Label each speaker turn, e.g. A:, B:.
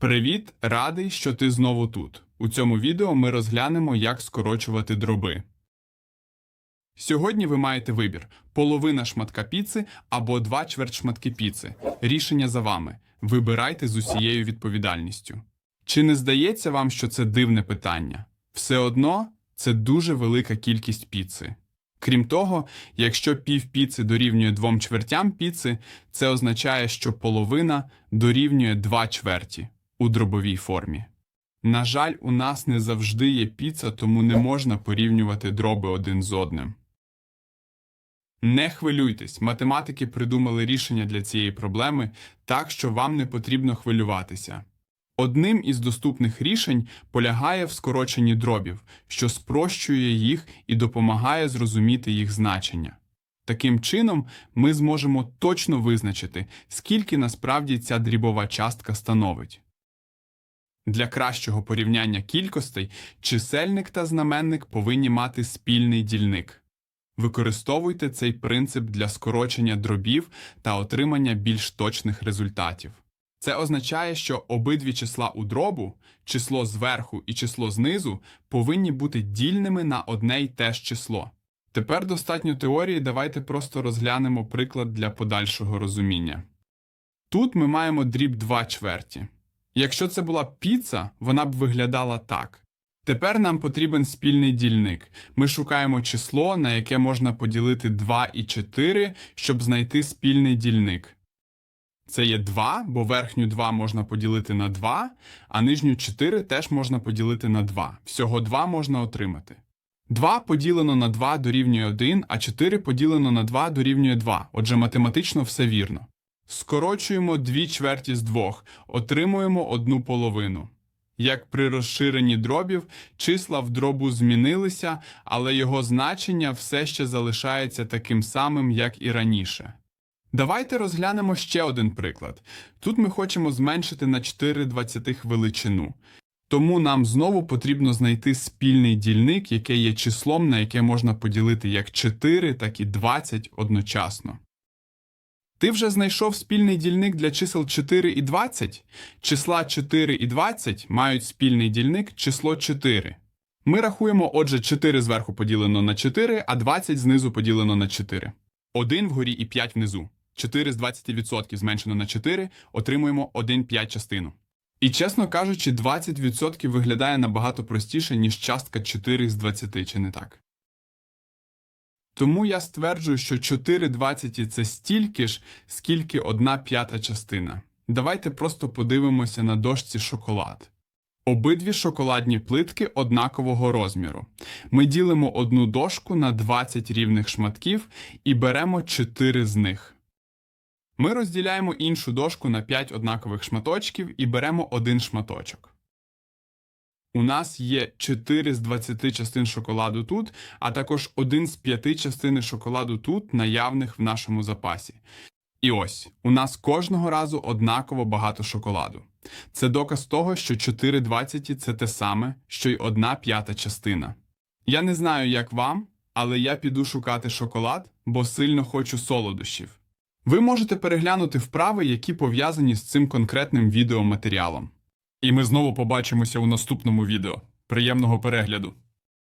A: Привіт, радий, що ти знову тут. У цьому відео ми розглянемо, як скорочувати дроби. Сьогодні ви маєте вибір: половина шматка піци або два чверть шматки піци. Рішення за вами. Вибирайте з усією відповідальністю. Чи не здається вам, що це дивне питання? Все одно це дуже велика кількість піци. Крім того, якщо пів піци дорівнює двом чвертям піци, це означає, що половина дорівнює два чверті у дробовій формі. На жаль, у нас не завжди є піца, тому не можна порівнювати дроби один з одним. Не хвилюйтесь, математики придумали рішення для цієї проблеми так, що вам не потрібно хвилюватися. Одним із доступних рішень полягає в скороченні дробів, що спрощує їх і допомагає зрозуміти їх значення. Таким чином, ми зможемо точно визначити, скільки насправді ця дрібова частка становить. Для кращого порівняння кількостей чисельник та знаменник повинні мати спільний дільник. Використовуйте цей принцип для скорочення дробів та отримання більш точних результатів. Це означає, що обидві числа у дробу, число зверху і число знизу, повинні бути дільними на одне й те ж число. Тепер достатньо теорії, давайте просто розглянемо приклад для подальшого розуміння. Тут ми маємо дріб 2 чверті. Якщо це була піца, вона б виглядала так. Тепер нам потрібен спільний дільник. Ми шукаємо число, на яке можна поділити 2 і 4, щоб знайти спільний дільник. Це є 2, бо верхню 2 можна поділити на 2, а нижню 4 теж можна поділити на 2. Всього 2 можна отримати. 2 поділено на 2 дорівнює 1, а 4 поділено на 2 дорівнює 2. Отже, математично все вірно. Скорочуємо 2 чверті з 2, отримуємо одну половину. Як при розширенні дробів, числа в дробу змінилися, але його значення все ще залишається таким самим, як і раніше. Давайте розглянемо ще один приклад. Тут ми хочемо зменшити на 4 двадцятих величину. Тому нам знову потрібно знайти спільний дільник, яке є числом, на яке можна поділити як 4, так і 20 одночасно. Ти вже знайшов спільний дільник для чисел 4 і 20? Числа 4 і 20 мають спільний дільник число 4. Ми рахуємо, отже, 4 зверху поділено на 4, а 20 знизу поділено на 4. 1 вгорі і 5 внизу. 4 з 20% зменшено на 4, отримуємо 1 5 частину. І чесно кажучи, 20% виглядає набагато простіше, ніж частка 4 з 20, чи не так? Тому я стверджую, що 4 двадцяті – це стільки ж, скільки 1 п'ята частина. Давайте просто подивимося на дошці шоколад. Обидві шоколадні плитки однакового розміру. Ми ділимо одну дошку на 20 рівних шматків і беремо 4 з них. Ми розділяємо іншу дошку на 5 однакових шматочків і беремо один шматочок. У нас є 4 з 20 частин шоколаду тут, а також 1 з 5 частини шоколаду тут, наявних в нашому запасі. І ось, у нас кожного разу однаково багато шоколаду. Це доказ того, що 4 двадцяті – це те саме, що й 1 п'ята частина. Я не знаю, як вам, але я піду шукати шоколад, бо сильно хочу солодощів. Ви можете переглянути вправи, які пов'язані з цим конкретним відеоматеріалом. І ми знову побачимося у наступному відео. Приємного перегляду!